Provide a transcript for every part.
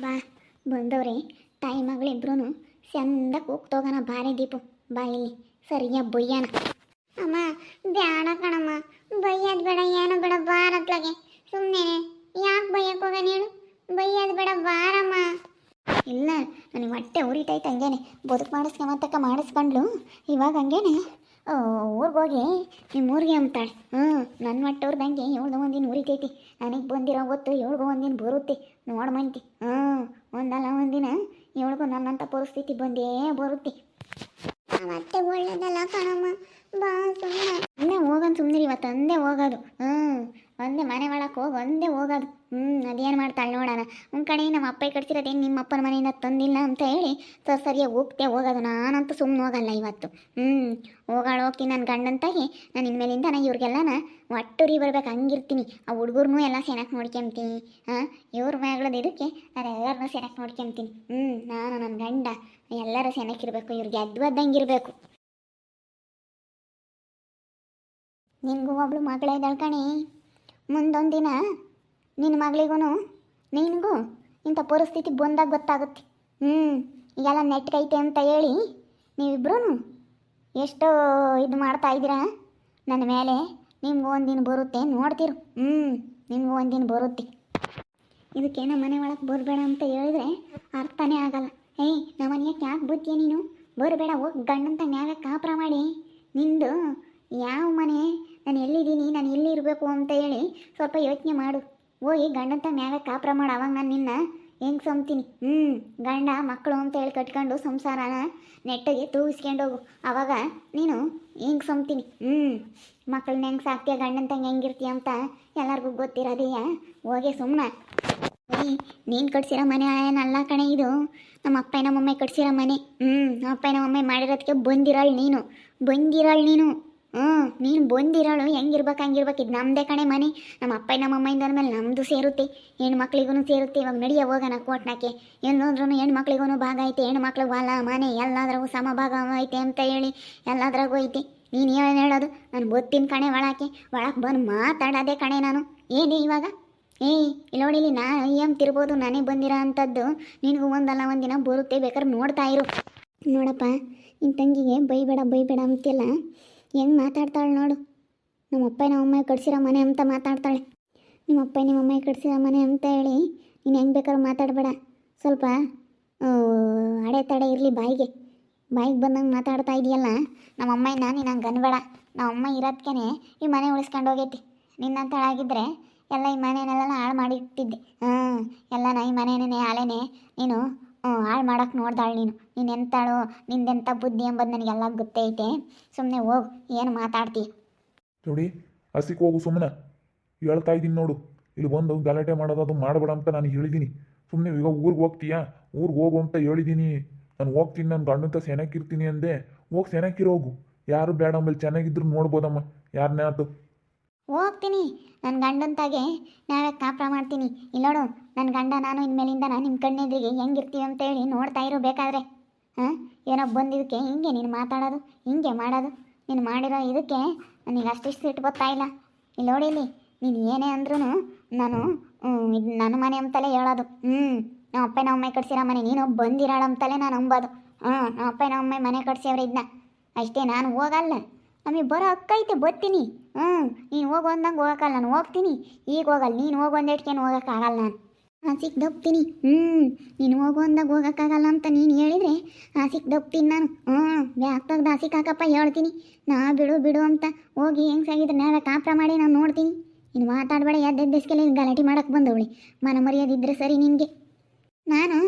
ಬಾ. ಬಂದವ್ರೆ, ತಾಯಿ ಮಗಳಿಬ್ರು ಚಂದ ಕೂಗ್ತೋಗಣ ಬಾರಿ ದೀಪು. ಬಾಯಿ ಸರಿಯಾಗಿ ಸರಿಯ ಬೊಯ್ಯಣ ಅಮ್ಮ, ಬ್ಯಾಡ ಕಣಮ್ಮ. ಬೈಯೋದು ಬೇಡ, ಏನು ಬೇಡ, ಬಾರತ್ಲಾಗೆ. ಸುಮ್ಮನೆ ಯಾಕೆ ಬೈಯಕ್ಕೆ ಹೋಗ ನೀನು? ಬೈಯೋದು ಬೇಡ, ಬಾರಮ್ಮ. ಇಲ್ಲ, ನನಗೆ ಹೊಟ್ಟೆ ಉರಿತೈತೆ ಹಂಗೇನೆ. ಬದುಕು ಮಾಡಿಸ್ಕೊಂಬತ್ತಕ್ಕ ಮಾಡಿಸ್ಕೊಂಡ್ಲು. ಇವಾಗ ಹಂಗೇನೆ. ಊರಿಗೆ ಹೋಗಿ ನಿಮ್ಮ ಊರಿಗೆ ಅಂತಾಳೆ ಹ್ಞೂ ನನ್ನ ಮಟ್ಟವ್ರದಂಗೆ ಏಳ್ದು ಒಂದಿನ ಉರಿತೈತಿ. ನನಗೆ ಬಂದಿರೋ ಗೊತ್ತು ಏಳ್ಗು ಒಂದಿನ ಬರುತ್ತೆ. ನೋಡು ಮಂತಿ ಹ್ಞೂ ಒಂದಲ್ಲ ಒಂದಿನ ಏಳ್ಗು ನನ್ನಂಥ ಪರಿಸ್ಥಿತಿ ಬಂದೇ ಬರುತ್ತೆ. ಮತ್ತೆ ಒಳ್ಳೇದಲ್ಲ ಕಣಮ್ಮ. ಬಾ ಸುಮ್ಮನೆ ಹೋಗನ್ ಸುಮ್ಮನೆ ಇವತ್ತು. ಅಂದೇ ಹೋಗೋದು. ಹ್ಞೂ ಒಂದೇ ಮನೆ ಒಳಕ್ಕೆ ಹೋಗಿ, ಒಂದೇ ಹೋಗೋದು. ಹ್ಞೂ ಅದೇನು ಮಾಡ್ತಾಳೆ ನೋಡೋಣ. ಒಂದು ಕಡೆ ನಮ್ಮ ಅಪ್ಪ ಕಟ್ಸಿರೋದೇನು ನಿಮ್ಮ ಅಪ್ಪನ ಮನೆಯಿಂದ ತಂದಿಲ್ಲ? ಅಂತ ಹೇಳಿ ಸರ್ ಸರಿಯಾಗಿ ಹೋಗ್ತೆ, ಹೋಗೋದು. ನಾನಂತೂ ಸುಮ್ಮನೆ ಹೋಗಲ್ಲ ಇವತ್ತು. ಹ್ಞೂ ಹೋಗಾಳು, ಹೋಗ್ತೀನಿ ನನ್ನ ಗಂಡಂತಾಗಿ ನಾನು ಇನ್ಮೇಲಿಂದ ನಾ ಇವ್ರಿಗೆಲ್ಲನ ಒಟ್ಟುರಿ ಬರ್ಬೇಕು. ಹಂಗಿರ್ತೀನಿ. ಆ ಹುಡುಗರ್ನೂ ಎಲ್ಲ ಸೆನಕ್ ನೋಡ್ಕೊಂತೀನಿ ಹಾಂ ಇವ್ರ ಮಗಳದ್ದು ಇದಕ್ಕೆ ನಾನು ಎಲ್ಲರನ್ನೂ ಸೆನಕ್ ನೋಡ್ಕೊಂತೀನಿ ಹ್ಞೂ ನಾನು ನನ್ನ ಗಂಡ. ಎಲ್ಲರೂ ಸೆನಕ್ಕಿರಬೇಕು ಇವ್ರಿಗೆ ಅದ್ವದ್ದಂಗಿರಬೇಕು ನಿನಗೂ ಒಬ್ಳು ಮಗಳೇ ಕಣಿ. ಮುಂದೊಂದು ದಿನ ನಿನ್ನ ಮಗಳಿಗೂ ನಿನಗೂ ಇಂಥ ಪರಿಸ್ಥಿತಿ ಬಂದಾಗ ಗೊತ್ತಾಗುತ್ತೆ. ಹ್ಞೂ ಈಗೆಲ್ಲ ನೆಟ್ಗೈತೆ ಅಂತ ಹೇಳಿ ನೀವಿಬ್ಬರೂ ಎಷ್ಟು ಇದು ಮಾಡ್ತಾ ಇದ್ದೀರಾ? ನನ್ನ ಮೇಲೆ ನಿಮ್ಗೂ ಒಂದಿನ ಬರುತ್ತೆ, ನೋಡ್ತಿರು. ಹ್ಞೂ ನಿಮಗೂ ಒಂದಿನ ಬರುತ್ತೆ. ಇದಕ್ಕೆ ನಮ್ಮ ಮನೆ ಒಳಗೆ ಬರಬೇಡ ಅಂತ ಹೇಳಿದ್ರೆ ಅರ್ಥನೇ ಆಗಲ್ಲ. ಏಯ್, ನಮ್ಮ ಮನೆಯಕ್ಕೆ ಯಾಕೆ ಬುದ್ಧಿಯ ನೀನು? ಬರಬೇಡ, ಹೋಗಿ ಗಂಡಂತ ನ್ಯಾಯ ಕಾಪುರ ಮಾಡಿ. ನಿಂದು ಯಾವ ಮನೆ ನಾನು ಎಲ್ಲಿದ್ದೀನಿ? ನಾನು ಎಲ್ಲಿ ಇರಬೇಕು ಅಂತ ಹೇಳಿ ಸ್ವಲ್ಪ ಯೋಚನೆ ಮಾಡು. ಹೋಗಿ ಗಂಡಂತ ಮ್ಯಾಗ ಕಾಪ್ರ ಮಾಡು. ಅವಾಗ ನಾನು ನಿನ್ನ ಹೆಂಗೆ ಸಂತೀನಿ ಹ್ಞೂ ಗಂಡ, ಮಕ್ಕಳು ಅಂತ ಹೇಳಿ ಕಟ್ಕೊಂಡು ಸಂಸಾರನ ನೆಟ್ಟಗೆ ತೂಗಿಸ್ಕೊಂಡು ಹೋಗು. ಅವಾಗ ನೀನು ಹೆಂಗೆ ಸಂತೀನಿ ಹ್ಞೂ ಮಕ್ಕಳನ್ನ ಹೆಂಗೆ ಸಾಕ್ತೀಯ? ಗಂಡಂತಂಗೆ ಹೆಂಗಿರ್ತೀಯ ಅಂತ ಎಲ್ಲರಿಗೂ ಗೊತ್ತಿರೋದೀಯ? ಹೋಗಿ ಸುಮ್ಮನೆ ನೀನು ಕಟ್ಸಿರೋ ಮನೆ ಏನಲ್ಲ ಕಣೆ ಇದು. ನಮ್ಮ ಅಪ್ಪ ನಮ್ಮಮ್ಮ ಕಟ್ಸಿರೋ ಮನೆ. ಹ್ಞೂ ನಮ್ಮ ಅಪ್ಪ ಮಾಡಿರೋದಕ್ಕೆ ಬಂದಿರಲ್ಲ ನೀನು. ಬಂದಿರಲ್ಲ ನೀನು. ಹ್ಞೂ ನೀನು ಬಂದಿರೋಳು, ಹೆಂಗಿರ್ಬೇಕು ಹಂಗಿರ್ಬೇಕು. ಇದು ನಮ್ಮದೇ ಕಣೆ ಮನೆ. ನಮ್ಮ ಅಪ್ಪ ನಮ್ಮಮ್ಮಿಂದ ಮೇಲೆ ನಮ್ಮದು ಸೇರುತ್ತೆ. ಹೆಣ್ಮಕ್ಳಿಗೂ ಸೇರುತ್ತೆ. ಇವಾಗ ನಡಿಯ, ಹೋಗೋಣ ಕೋಟ್ನಾಕೆ ಎಲ್ಲೋದ್ರೂ ಹೆಣ್ಮಕ್ಳಿಗೂ ಭಾಗ ಐತೆ. ಹೆಣ್ಮಕ್ಳು ಹೊಲ, ಮನೆ, ಎಲ್ಲಾದ್ರಾಗೂ ಸಮ ಭಾಗ ಐತೆ ಅಂತ ಹೇಳಿ ಎಲ್ಲಾದ್ರಾಗೂ ಐತೆ. ನೀನು ಏನು ಹೇಳೋದು? ನಾನು ಗೊತ್ತಿನ ಕಣೆ ಒಳಕ್ಕೆ. ಒಳಗೆ ಬಂದು ಮಾತಾಡೋದೇ ಕಣೆ ನಾನು. ಏನೇ ಇವಾಗ? ಏಯ್ ಇಲ್ಲಿ ನೋಡಿ ಇಲ್ಲಿ ನಾ ಏಮ್ ತಿರ್ಬೋದು? ನಾನೇ ಬಂದಿರೋ ಅಂಥದ್ದು ನಿನಗೂ ಒಂದಲ್ಲ, ಒಂದಿನ ಬರುತ್ತೆ. ಬೇಕಾದ್ರೆ ನೋಡ್ತಾ ಇರು. ನೋಡಪ್ಪ ನಿನ್ನ ತಂಗಿಗೆ ಬೈಬೇಡ ಬೈಬೇಡ ಅಂತಿಲ್ಲ ಹೆಂಗೆ ಮಾತಾಡ್ತಾಳೆ ನೋಡು. ನಮ್ಮ ಅಪ್ಪ ನಮ್ಮಮ್ಮ ಕಟ್ಸಿರೋ ಮನೆ ಅಂತ ಮಾತಾಡ್ತಾಳೆ. ನಿಮ್ಮ ಅಪ್ಪ ನಿಮ್ಮಮ್ಮ ಕಟ್ಸಿರೋ ಮನೆ ಅಂತ ಹೇಳಿ ನೀನು ಹೆಂಗೆ ಬೇಕಾದ್ರೂ ಮಾತಾಡಬೇಡ. ಸ್ವಲ್ಪ ಅಡೆ ಅಡೆತಡೆ ಇರಲಿ ಬಾಯಿಗೆ. ಬಾಯಿಗೆ ಬಂದಂಗೆ ಮಾತಾಡ್ತಾ ಇದೆಯಲ್ಲ, ನಮ್ಮ ಅಮ್ಮ ನಾನು ನೀನು ಅನ್ಬೇಡ. ನಮ್ಮ ಅಮ್ಮ ಇರೋದ್ಕೆ ಈ ಮನೆ ಉಳಿಸ್ಕೊಂಡು ಹೋಗೈತಿ. ನಿನ್ನಂತ ಹಾಳಾಗಿದ್ದರೆ ಎಲ್ಲ ಈ ಮನೆಯಲ್ಲೆಲ್ಲ ಹಾಳು ಮಾಡಿಟ್ಟಿದ್ದೆ. ಹಾಂ ಎಲ್ಲ ನಾ ಈ ಮನೆಯೇ ಆಲೆನೇ ನೀನು ಹಾಳು ಮಾಡೋಕೆ ನೋಡ್ದಾಳು ನೀನು. ನೀನು ಎಂತಾಳು ನಿಂದೆಂಥ ಬುದ್ಧಿ ಎಂಬುದು ನನಗೆಲ್ಲ ಗೊತ್ತೈತೆ. ಸುಮ್ಮನೆ ಹೋಗು, ಏನು ಮಾತಾಡ್ತಿ? ನೋಡಿ, ಹಸಿಕ್ ಹೋಗು ಸುಮ್ಮನೆ ಹೇಳ್ತಾ ಇದ್ದೀನಿ ನೋಡು. ಇಲ್ಲಿ ಬಂದು ಗಲಾಟೆ ಮಾಡೋದು ಮಾಡಬೇಡ ಅಂತ ನಾನು ಹೇಳಿದ್ದೀನಿ. ಸುಮ್ಮನೆ ಈಗ ಊರಿಗೆ ಹೋಗ್ತೀಯಾ? ಊರಿಗೆ ಹೋಗು ಅಂತ ಹೇಳಿದ್ದೀನಿ. ನಾನು ಹೋಗ್ತೀನಿ, ನಾನು ಗಂಡಂತ ಸೆನಕ್ಕಿರ್ತೀನಿ ಅಂದೆ. ಹೋಗಿ ಸೆನಕ್ಕಿರೋಗು ಯಾರು ಬೇಡ ಆಮೇಲೆ ಚೆನ್ನಾಗಿದ್ರು ನೋಡ್ಬೋದಮ್ಮ. ಯಾರನ್ನೇ ಆತು ಹೋಗ್ತೀನಿ. ನನ್ನ ಗಂಡಂತಾಗೆ ನಾವೇ ಕಾಪುರ ಮಾಡ್ತೀನಿ. ಇಲ್ಲೋಡು ನನ್ನ ಗಂಡ ನಾನು ಇನ್ಮೇಲಿಂದ ನಾನು ನಿಮ್ಮ ಕಣ್ಣೆದ್ರಿಗೆ ಹೆಂಗಿರ್ತೀವಿ ಅಂತೇಳಿ ನೋಡ್ತಾ ಇರೋ ಬೇಕಾದ್ರೆ. ಹಾಂ? ಏನೋ ಬಂದಿದ್ದಕ್ಕೆ ಹಿಂಗೆ ನೀನು ಮಾತಾಡೋದು, ಹಿಂಗೆ ಮಾಡೋದು. ನೀನು ಮಾಡಿರೋ ಇದಕ್ಕೆ ನನಗೆ ಅಷ್ಟಿಷ್ಟು ಸಿಟ್ಟು ಗೊತ್ತಾಯಿಲ್ಲ ಇಲ್ಲ. ಇಲ್ಲಿ ನೋಡಿ ಇಲ್ಲಿ, ನೀನು ಏನೇ ಅಂದ್ರೂ ನಾನು ಇದು ನನ್ನ ಮನೆ ಅಂತಲೇ ಹೇಳೋದು. ಹ್ಞೂ ನಮ್ಮ ಅಪ್ಪ ನಮ್ಮ ಅಮ್ಮ ಕಟ್ಸಿರೋ ಮನೆ. ನೀನು ಬಂದಿರೋಳು ಅಂತಲೇ ನಾನು ಅಂಬೋದು ಹ್ಞೂ ನಮ್ಮ ಅಪ್ಪ ನಮ್ಮ ಮನೆ ಕಟ್ಸ್ಯವ್ರೆ ಇದನ್ನ ಅಷ್ಟೇ, ನಾನು ಹೋಗಲ್ಲ. ನಮಗೆ ಬರೋ ಅಕ್ಕೈತೆ, ಬರ್ತೀನಿ. ಹ್ಞೂ ನೀನು ಹೋಗು ಅಂದಂಗೆ ಹೋಗೋಕ್ಕಲ್ಲ ನಾನು, ಹೋಗ್ತೀನಿ. ಈಗ ಹೋಗಲ್ಲ, ನೀನು ಹೋಗು ಅಂದೇಟ್ಕೇನು ಹೋಗೋಕ್ಕಾಗಲ್ಲ ನಾನು. ನಾನು ಸಿಕ್ದಪ್ತೀನಿ ಹ್ಞೂ ನೀನು ಹೋಗು ಅಂದಾಗ ಹೋಗೋಕ್ಕಾಗಲ್ಲ ಅಂತ ನೀನು ಹೇಳಿದರೆ ಆ ಸಿಕ್ದಪ್ತೀನಿ ನಾನು. ಹ್ಞೂ ಬ್ಯಾಗ್ ತೆಗ್ದು ಕಾಕಪ್ಪ ಹಾಕಪ್ಪ ಹೇಳ್ತೀನಿ. ನಾ ಬಿಡು ಬಿಡು ಅಂತ ಹೋಗಿ ಹೆಂಗೆ ಸಾಗಿದ್ರೆ ನಾವೇ ಕಾಪ್ರ ಮಾಡಿ ನಾನು ನೋಡ್ತೀನಿ. ನೀನು ಮಾತಾಡಬೇಡ ಎದ್ದೆದ್ದೆಸ್ಕೆಲ್ಲ ಗಲಾಟೆ ಮಾಡಕ್ಕೆ ಬಂದವಳಿ. ಮನ ಮರ್ಯಾದಿದ್ರೆ ಸರಿ ನಿನಗೆ. ನಾನು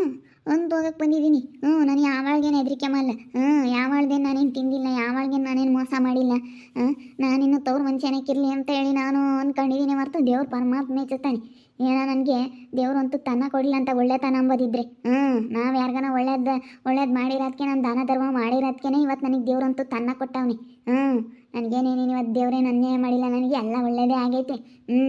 ಒಂದು ಹೋಗಕ್ಕೆ ಬಂದಿದ್ದೀನಿ. ಹ್ಞೂ ನಾನು ಯಾವಾಗೇನು ಹೆದರಿಕೆ ಮಾಡಲ್ಲ. ಹ್ಞೂ ಯಾವಾಳ್ದೇನು ನಾನೇನು ತಿಂದಿಲ್ಲ ಯಾವಾಗೇನು ನಾನೇನು ಮೋಸ ಮಾಡಿಲ್ಲ. ಹಾಂ ನಾನಿನ್ನು ತವ್ರ ಮನುಷ್ಯನಕ್ಕಿರಲಿ ಅಂತ ಹೇಳಿ ನಾನು ಅಂದ್ಕೊಂಡಿದ್ದೀನಿ ಹೊರ್ತು ದೇವ್ರ ಪರಮಾತ್ಮ ಹೆಚ್ಚುತ್ತಾನೆ ಏನೋ ನನಗೆ ದೇವ್ರಂತೂ ತನ್ನ ಕೊಡಲಿಲ್ಲ ಅಂತ ಒಳ್ಳೆತನ ಅಂಬೋದಿದ್ರೆ. ಹ್ಞೂ ನಾವು ಯಾರಿಗಾನ ಒಳ್ಳೇದು ಒಳ್ಳೇದು ಮಾಡಿರೋದಕ್ಕೆ ನಾನು ದಾನ ಧರ್ಮ ಮಾಡಿರೋದಕ್ಕೆ ಇವತ್ತು ನನಗೆ ದೇವ್ರಂತೂ ತನ್ನ ಕೊಟ್ಟವನಿ. ಹ್ಞೂ ನನಗೇನೇನೇನು ಇವತ್ತು ದೇವ್ರೇನು ಅನ್ಯಾಯ ಮಾಡಿಲ್ಲ, ನನಗೆ ಎಲ್ಲ ಒಳ್ಳೇದೇ ಆಗೈತೆ. ಹ್ಞೂ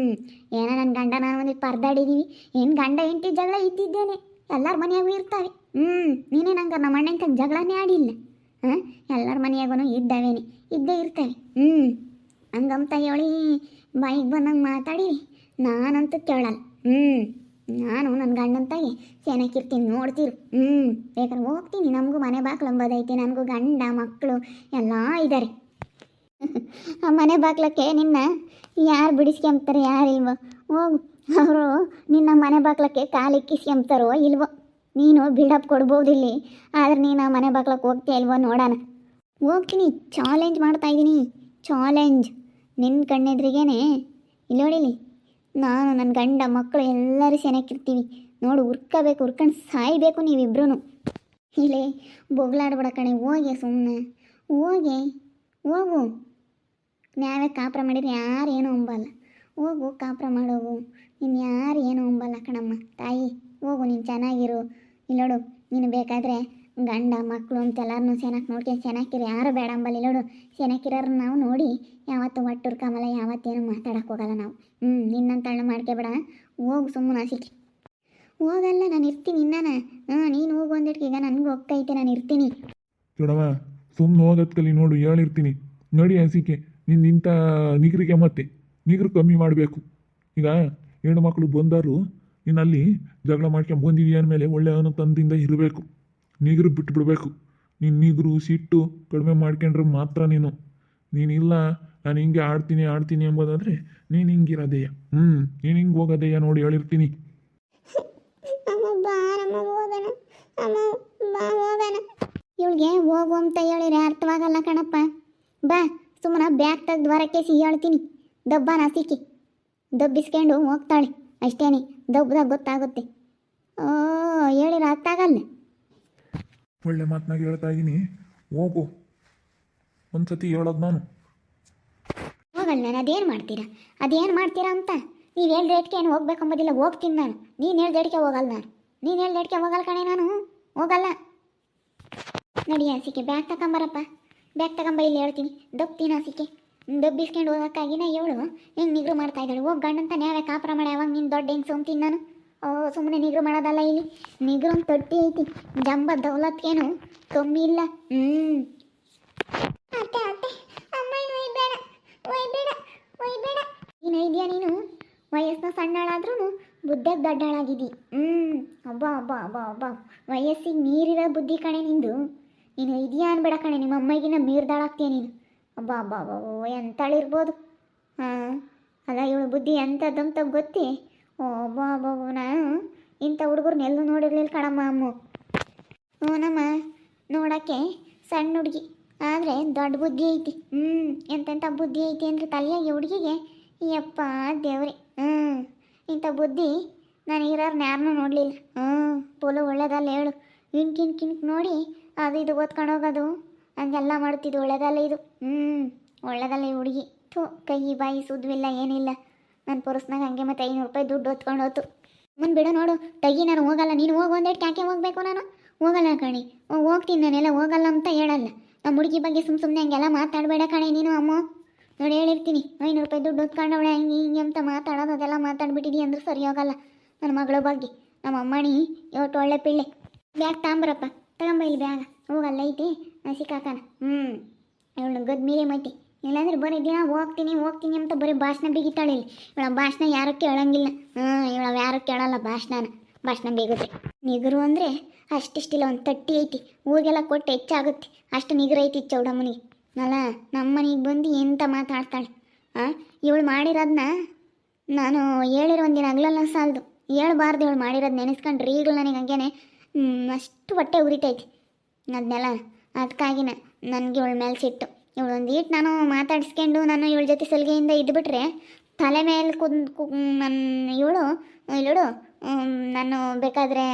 ಏನೋ ನನ್ನ ಗಂಡ, ನಾನು ಒಂದಿಟ್ಟು ಪರ್ದಾಡಿದ್ದೀವಿ ಏನು ಗಂಡ, ಹೆಂಡತಿ ಜಗಳ ಇದ್ದಿದ್ದೇನೆ. ಎಲ್ಲರ ಮನೆಯಾಗೂ ಇರ್ತಾವೆ. ಹ್ಞೂ ನೀನೇ ನಂಗೆ ನಮ್ಮ ಅಣ್ಣಂತ ಜಗಳನೇ ಆಡಿಲ್ಲ. ಹಾಂ, ಎಲ್ಲರ ಮನೆಯಾಗೂ ಇದ್ದಾವೇನೆ. ಇದ್ದೇ ಇರ್ತವೆ. ಹ್ಞೂ ಹಂಗಂತ ಹೇಳಿ ಬಾಯಿಗೆ ಬಂದಂಗೆ ಮಾತಾಡಿ ನಾನಂತೂ ಕೇಳಲ್ಲ. ಹ್ಞೂ ನಾನು ನನ್ನ ತಾಯಿ ಚೆನ್ನಾಗಿರ್ತೀನಿ ನೋಡ್ತೀರು. ಹ್ಞೂ ಬೇಕಾದ್ರೆ ಹೋಗ್ತೀನಿ. ನಮಗೂ ಮನೆ ಬಾಕ್ಲಂಬದೈತೆ, ನನಗೂ ಗಂಡ ಮಕ್ಕಳು ಎಲ್ಲ ಇದ್ದಾರೆ ಆ ಮನೆ ಬಾಕ್ಲಕ್ಕೆ ನಿನ್ನ ಯಾರು ಬಿಡಿಸ್ಕೊಂಬ್ತಾರೆ ಯಾರಿಲ್ವೋ. ಹೋಗು. ಅವರು, ನಿನ್ನ ಮನೆ ಬಾಗ್ಲಕ್ಕೆ ಕಾಲಿಕ್ಕಿಸ್ಕೊಂಬ್ತಾರೋ ಇಲ್ವೋ? ನೀನು ಬಿಲ್ಡಪ್ ಕೊಡ್ಬೋದು ಇಲ್ಲಿ ಆದ್ರೆ ನೀನು ಮನೆ ಬಾಗ್ಲಕ್ಕೆ ಹೋಗ್ತೀಯ ಇಲ್ವೋ ನೋಡೋಣ. ಹೋಗ್ತೀನಿ ಚಾಲೆಂಜ್ ಮಾಡ್ತಾಯಿದ್ದೀನಿ ಚಾಲೆಂಜ್ ನಿನ್ನ ಕಣ್ಣೆದ್ರಿಗೇನೆ. ಇಲ್ಲಿ ನೋಡಿಲಿ ನಾನು ನನ್ನ ಗಂಡ, ಮಕ್ಕಳು ಎಲ್ಲರೂ ಚೆನ್ನಾಗಿರ್ತೀವಿ ನೋಡು ಉರ್ಕಬೇಕು ಉರ್ಕೊಂಡು ಸಾಯ್ಬೇಕು ನೀವಿಬ್ರು ಇಲ್ಲೇ, ಬೊಗ್ಲಾಡ್ಬೇಡ ಕಣೆ, ಹೋಗಿ ಸುಮ್ಮನೆ ಹೋಗಿ, ಹೋಗು. ನಾವೇ ಕಾಪ್ರ ಮಾಡಿದ್ರೆ ಯಾರೇನು ಅಂಬಲ್ಲ. ಹೋಗು, ಕಾಪ್ರ ಮಾಡೋಗು. ನೀನು ಏನು ಅಂಬಲ್ಲ ಕಣಮ್ಮ. ತಾಯಿ, ಹೋಗು, ನೀನು ಚೆನ್ನಾಗಿರು. ಇಲ್ಲೋಡು ನೀನು ಬೇಕಾದರೆ ಗಂಡ ಮಕ್ಕಳು ಅಂತೆಲ್ಲರನ್ನೂ ಚೆನ್ನಾಗಿ ನೋಡ್ಕೊಂಡು ಚೆನ್ನಾಗಿರು ಯಾರು ಬೇಡ ಅಂಬಲ್ಲ. ಇಲ್ಲೋಡು ಚೆನ್ನಾಗಿರೋರು ನಾವು ನೋಡಿ ಯಾವತ್ತು ಒಟ್ಟುರ್ಕಮಲ್ಲ ಯಾವತ್ತೇನು ಮಾತಾಡಕ್ಕೆ ಹೋಗಲ್ಲ ನಾವು. ಹ್ಞೂ ನಿನ್ನಂತಳ್ಳು ಮಾಡ್ಕೊಬೇಡ. ಹೋಗು ಸುಮ್ಮನೆ ಹಸಿಕೆ ಹೋಗಲ್ಲ, ನಾನು ಇರ್ತೀನಿ ಇನ್ನಾನ ಹಾಂ, ನೀನು ಹೋಗು ಅಂದಿಟ್ಕೆ ಈಗ ನನಗೂ ಒಕ್ಕೈತೆ ನಾನು ಇರ್ತೀನಿ. ನೋಡವ ಸುಮ್ಮನೆ ಹೋಗೋದ್ಕಲ್ಲಿ ನೋಡು ಹೇಳಿರ್ತೀನಿ ನೋಡಿ ಹಸಿಕೆ ನಿನ್ನಿಂತ ನಿಂತ ನಿಗ್ರಿಗೆ ಮತ್ತೆ. ನಿಗ್ರು ಕಮ್ಮಿ ಮಾಡಬೇಕು. ಈಗ ಹೆಣ್ಣು ಮಕ್ಕಳು ಬಂದಾರು ನೀನು ಅಲ್ಲಿ ಜಗಳ ಮಾಡ್ಕೊಂಡು ಬಂದಿದೀಯ ಅಂದಮೇಲೆ ಒಳ್ಳೆ ಅನುತಂದಿಂದ ಇರಬೇಕು. ನೀಗರು ಬಿಟ್ಟು ಬಿಡಬೇಕು ನೀನು ನೀಗರು ಸಿಟ್ಟು ಕಡಿಮೆ ಮಾಡ್ಕೊಂಡ್ರೆ ಮಾತ್ರ ನೀನು. ನೀನಿಲ್ಲ, ನಾನು ಹಿಂಗೆ ಆಡ್ತೀನಿ ಆಡ್ತೀನಿ ಎಂಬುದಾದರೆ ನೀನು ಹಿಂಗಿರೋದೆಯ? ಹ್ಞೂ ನೀನು ಹಿಂಗೆ ಹೋಗೋದೆಯ ನೋಡಿ ಹೇಳಿರ್ತೀನಿ. ಇವಳಿಗೆ ಹೋಗು ಅಂತ ಹೇಳಿದ್ರೆ ಅರ್ಥವಾಗಲ್ಲ ಕಣಪ್ಪ. ಬಾ ಸುಮ್ಮನೆ ಬ್ಯಾಗ್ ತೆಗ್ದು ಹೊರಕ್ಕೆ ಹೇಳ್ತೀನಿ. ದಬ್ಬಾನ ಸಿಕ್ಕಿ ದಬ್ಬಿಸ್ಕೊಂಡು ಹೋಗ್ತಾಳೆ. ಅಷ್ಟೇನೆ ದಬ್ಬದಾಗ ಗೊತ್ತಾಗುತ್ತೆ. ಓ ಹೇಳಿರ ಅರ್ಥ ಆಗಲ್ಲ ಒಳ್ಳೆ ಮಾತನಾಗ ಹೇಳ್ತಾ ಇದ್ದೀನಿ ಹೋಗು. ಒಂದ್ಸತಿ ಹೇಳೋದು ನಾನು. ಹೋಗಲ್ಲ ನಾನು ಅದೇನು ಮಾಡ್ತೀರಾ? ಅದೇನು ಮಾಡ್ತೀರಾ ಅಂತ? ನೀವು ಹೇಳಿ ರೇಟ್ಗೆ ಏನು ಹೋಗ್ಬೇಕಂಬೋದಿಲ್ಲ ಹೋಗ್ತೀನಿ ನಾನು. ನೀನು ಹೇಳಿ ರೇಟ್ಗೆ ಹೋಗಲ್ಲ ನಾನು. ನೀನು ಹೇಳಿ ರೇಟ್ಗೆ ಹೋಗಲ್ಲ ಕಣೆ ನಾನು. ಹೋಗಲ್ಲ. ನಡಿ ಹಸಿಕೆ ಬ್ಯಾಗ್ ತಗೊಂಬರಪ್ಪ. ಬ್ಯಾಗ್ ತಗೊಂಬ ಇಲ್ಲಿ ಹೇಳ್ತೀನಿ. ದಪ್ತೀನಿ ಹಸಿಕೆ ದಬ್ಬಿಸ್ಕೊಂಡು ಹೋಗೋಕ್ಕಾಗಿನ ಇವಳು? ಹಿಂಗೆ ನಿಗ್ರು ಮಾಡ್ತಾ ಇದ್ದಾಳೆ? ಹೋಗಿ ಗಂಡಂತ ನ್ಯಾವೆ ಕಾಪುರ ಮಾಡಿ ಯಾವಾಗ ನೀನು ದೊಡ್ಡ ಹೆಂಗೆ ಸೋಮ್ತೀನಿ ನಾನು. ಓ ಸುಮ್ಮನೆ ನಿಗ್ರು ಮಾಡೋದಲ್ಲ ಇಲ್ಲಿ. ನಿಗ್ರು ಒಂದು ತೊಟ್ಟಿ ಐತಿ. ಜಂಬ ದೌಲತ್ಗೇನು ಕಮ್ಮಿ ಇಲ್ಲ. ಹ್ಞೂ ಅತ್ತೆ ಅತ್ತೆ ಅಮ್ಮ ಇನ್ನು ಒಯ್ಬೇಡ ಒಯ್ಬೇಡ ಒಯ್ಬೇಡ. ನೀನು ಇದೆಯಾ ನೀನು? ವಯಸ್ಸಿನ ಸಣ್ಣಳಾದ್ರೂ ಬುದ್ಧಿಗೆ ದೊಡ್ಡಳಾಗಿದ್ದಿ. ಹ್ಞೂ ಅಬ್ಬಾ ಅಬ್ಬಾ ಅಬ್ಬಾ ಅಬ್ಬಾ. ವಯಸ್ಸಿಗೆ ನೀರಿರೋ ಬುದ್ಧಿ ಕಣೆ ನಿಂದು. ನೀನು ಇದೆಯಾ ಅನ್ಬೇಡ ಕಣೆ ನಿಮ್ಮ ಅಮ್ಮಗಿನ ಮೀರ್ದಾಳಾಗ್ತೀಯ ನೀನು. ಅಬ್ಬಾ ಅಬ್ಬಾ ಅಬ್ಬಾ ಎಂತಳಿರ್ಬೋದು. ಹಾಂ ಅಲ್ಲ ಇವಳು ಬುದ್ಧಿ ಎಂಥದ್ದಂತ ಗೊತ್ತಿ? ಓ ಅಬ್ಬಾ ಅಬ್ಬಾ ನಾನು ಇಂಥ ಹುಡುಗರ್ನ ಎಲ್ಲೂ ನೋಡಿರ್ಲಿಲ್ಲ ಕಣಮ್ಮ ಅಮ್ಮ. ಹ್ಞೂನಮ್ಮ ನೋಡೋಕ್ಕೆ ಸಣ್ಣ ಹುಡುಗಿ. ಆದರೆ ದೊಡ್ಡ ಬುದ್ಧಿ ಐತಿ. ಹ್ಞೂ, ಎಂತೆಂಥ ಬುದ್ಧಿ ಐತಿ ಅಂದರೆ ತಲೆಯಾಗಿ ಹುಡುಗಿಗೆ? ಯಪ್ಪ, ದೇವ್ರಿ. ಹ್ಞೂ, ಇಂಥ ಬುದ್ಧಿ ನಾನು ಇರೋರ್ನ ಯಾರನ್ನೂ ನೋಡಲಿಲ್ಲ. ಹ್ಞೂ, ಪೋಲು ಒಳ್ಳೇದಲ್ಲ ಹೇಳು. ಇನ್ಕ್ ಇನ್ಕ್ ಇನ್ಕ್ ನೋಡಿ ಅದು ಇದು ಓದ್ಕೊಂಡು ಹೋಗೋದು. ಹಂಗೆಲ್ಲ ಮಾಡ್ತಿದ್ದು, ಒಳ್ಳೇದಲ್ಲ ಇದು. ಹ್ಞೂ ಒಳ್ಳೇದಲ್ಲ ಈ ಹುಡುಗಿ. ಥೂ, ಕೈ, ಬಾಯಿ, ಸುದ್ವಿಲ್ಲ, ಏನಿಲ್ಲ. ನನ್ನ ಪುರುಸ್ನಾಗ ಹಂಗೆ ಮತ್ತೆ ಐನೂರು ರೂಪಾಯಿ ದುಡ್ಡು ಹೊತ್ಕೊಂಡು ಹೋತು ಮುಂದೆ ಬಿಡು ನೋಡು, ತಗಿ, ನಾನು ಹೋಗಲ್ಲ. ನೀನು ಹೋಗು ಒಂದೇಟ್ ಯಾಕೆ ಹೋಗಬೇಕು ನಾನು? ಹೋಗಲ್ಲ ಕಣಿ. ಹೋಗ್ತೀನಿ ನಾನೆಲ್ಲ ಹೋಗಲ್ಲ ಅಂತ ಹೇಳಲ್ಲ. ನಮ್ಮ ಹುಡುಗಿ ಬಗ್ಗೆ ಸುಮ್ಮ ಸುಮ್ಮನೆ ಹಂಗೆಲ್ಲ ಮಾತಾಡಬೇಡ ಕಣೆ ನೀನು, ಅಮ್ಮ. ನೋಡಿ, ಹೇಳಿರ್ತೀನಿ. ಐನೂರು ರೂಪಾಯಿ ದುಡ್ಡು ಹೊತ್ಕೊಂಡವಳೆ, ಹಿಂಗೆ ಹಿಂಗೆ ಅಂತ ಮಾತಾಡೋದು, ಅದೆಲ್ಲ ಮಾತಾಡ್ಬಿಟ್ಟಿದಿ ಅಂದ್ರೆ ಸರಿ ಹೋಗಲ್ಲ. ನನ್ನ ಮಗಳ ಬಗ್ಗೆ, ನಮ್ಮ ಅಮ್ಮಣಿ, ಇವತ್ತು ಒಳ್ಳೆ ಪಿಳ್ಳೆ. ಬ್ಯಾಗ್ ತಾಂಬ್ರಪ್ಪ. ತಗೊಂಬ ಇಲ್ಲಿ ಬ್ಯಾಗ. ಹೋಗಲ್ಲ, ಐತಿ. ಸಿಕ್ಕಾಕನ ಹ್ಞೂ ಇವಳು ಗದ್ ಮೀರೆ ಮೈತಿ ಇಲ್ಲಾಂದ್ರೆ ಬರೀ ದಿನ ಹೋಗ್ತೀನಿ ಹೋಗ್ತೀನಿ ಅಂತ ಬರೀ ಭಾಷಣ ಬಿಗಿತಾಳೆ ಇಲ್ಲಿ. ಇವಳ ಭಾಷಣ ಯಾರು ಕೇಳಂಗಿಲ್ಲ ಹ್ಞೂ ಇವಳ ಯಾರು ಕೇಳಲ್ಲ ಭಾಷಣನ. ಭಾಷಣ ಬೇಗುತ್ತೆ ನಿಗರು ಅಂದರೆ ಅಷ್ಟಿಷ್ಟಿಲ್ಲ ಒಂದು ತಟ್ಟಿ ಐತಿ. ಊರಿಗೆಲ್ಲ ಕೊಟ್ಟು ಹೆಚ್ಚಾಗುತ್ತೆ. ಅಷ್ಟು ನಿಗರು ಐತಿ ಚೌಡಮ್ಮನಿಗೆ. ಅಲ್ಲ ನಮ್ಮನಿಗೆ ಮನೆಗೆ ಬಂದು ಎಂತ ಮಾತಾಡ್ತಾಳೆ. ಹಾಂ ಇವಳು ಮಾಡಿರೋದನ್ನ ನಾನು ಹೇಳಿರೋ ಒಂದಿನ ಹಗ್ಲಲ್ಲ ಸಾಲದು. ಹೇಳ್ಬಾರ್ದು ಇವಳು ಮಾಡಿರೋದು ನೆನೆಸ್ಕೊಂಡ್ರೆ ಈಗಲೂ ನನಗೆ ಹಂಗೇನೆ ಅಷ್ಟು ಹೊಟ್ಟೆ ಉರಿತೈತಿ. ಅದನ್ನೆಲ್ಲ ಅದಕ್ಕಾಗಿನ ನನಗೆ ಇವಳ ಮೇಲೆ ಸಿಟ್ಟು. ಇವಳು ಒಂದು ಈಟ್ ನಾನು ಮಾತಾಡಿಸ್ಕೊಂಡು ನಾನು ಇವಳ ಜೊತೆ ಸಲಿಗೆಯಿಂದ ಇದ್ಬಿಟ್ರೆ ತಲೆ ಮೇಲೆ ಕುಂದ್ ಕು ನನ್ನ ಇವಳು ಇವಳು ನಾನು ಬೇಕಾದರೆ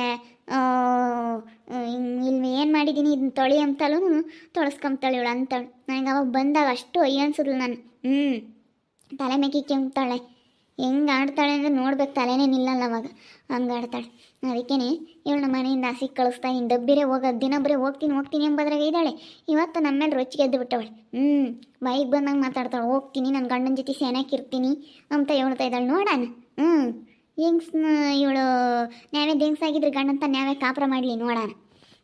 ಇಲ್ಲಿ ಏನು ಮಾಡಿದ್ದೀನಿ ಇದನ್ನ ತೊಳಿ ಅಂತಲೂ ತೊಳಸ್ಕೊಂತಾಳೆ ಇವಳು ಅಂತಾಳು. ನನಗೆ ಅವಾಗ ಬಂದಾಗ ಅಷ್ಟು ಅಯ್ಯ ಅನ್ಸಿದ್ಲು ನಾನು. ಹ್ಞೂ ತಲೆ ಮೇಕಿ ಕೆಮ್ತಾಳೆ. ಹೆಂಗೆ ಆಡ್ತಾಳೆ ಅಂದರೆ ನೋಡ್ಬೇಕು ತಲೆನೇ ನಿಲ್ಲಲ್ಲ ಅವಾಗ. ಹಂಗೆ ಆಡ್ತಾಳೆ. ಅದಕ್ಕೇನೆ ಇವಳು ನಮ್ಮ ಮನೆಯಿಂದ ಹಸಿಗೆ ಕಳಿಸ್ತಾ ಇನ್ನು ಡಬ್ಬಿರೇ ಹೋಗೋದು ದಿನ ಬರೀ ಹೋಗ್ತೀನಿ ಹೋಗ್ತೀನಿ ಎಂಬುದ್ರಾಗ ಇದ್ದಾಳೆ. ಇವತ್ತು ನಮ್ಮ ಮೇಲೆ ರೊಚ್ಚಿಗೆ ಎದ್ದು ಬಿಟ್ಟವಳೆ ಹ್ಞೂ ಬೈಕ್ ಬಂದಂಗೆ ಮಾತಾಡ್ತಾಳೆ. ಹೋಗ್ತೀನಿ ನನ್ನ ಗಂಡನ ಜೊತೆ ಸೇನಾಕಿರ್ತೀನಿ ಅಂತ ಹೇಳ್ತಾ ಇದ್ದಾಳೆ. ನೋಡೋಣ. ಹ್ಞೂ ಹೆಂಗ್ಸ್ ಇವಳು ನ್ಯಾವೇ ಹೆಂಗ್ಸಾಗಿದ್ರೆ ಗಂಡಂತ ನ್ಯಾವೇ ಕಾಪುರ ಮಾಡಲಿ, ನೋಡೋಣ.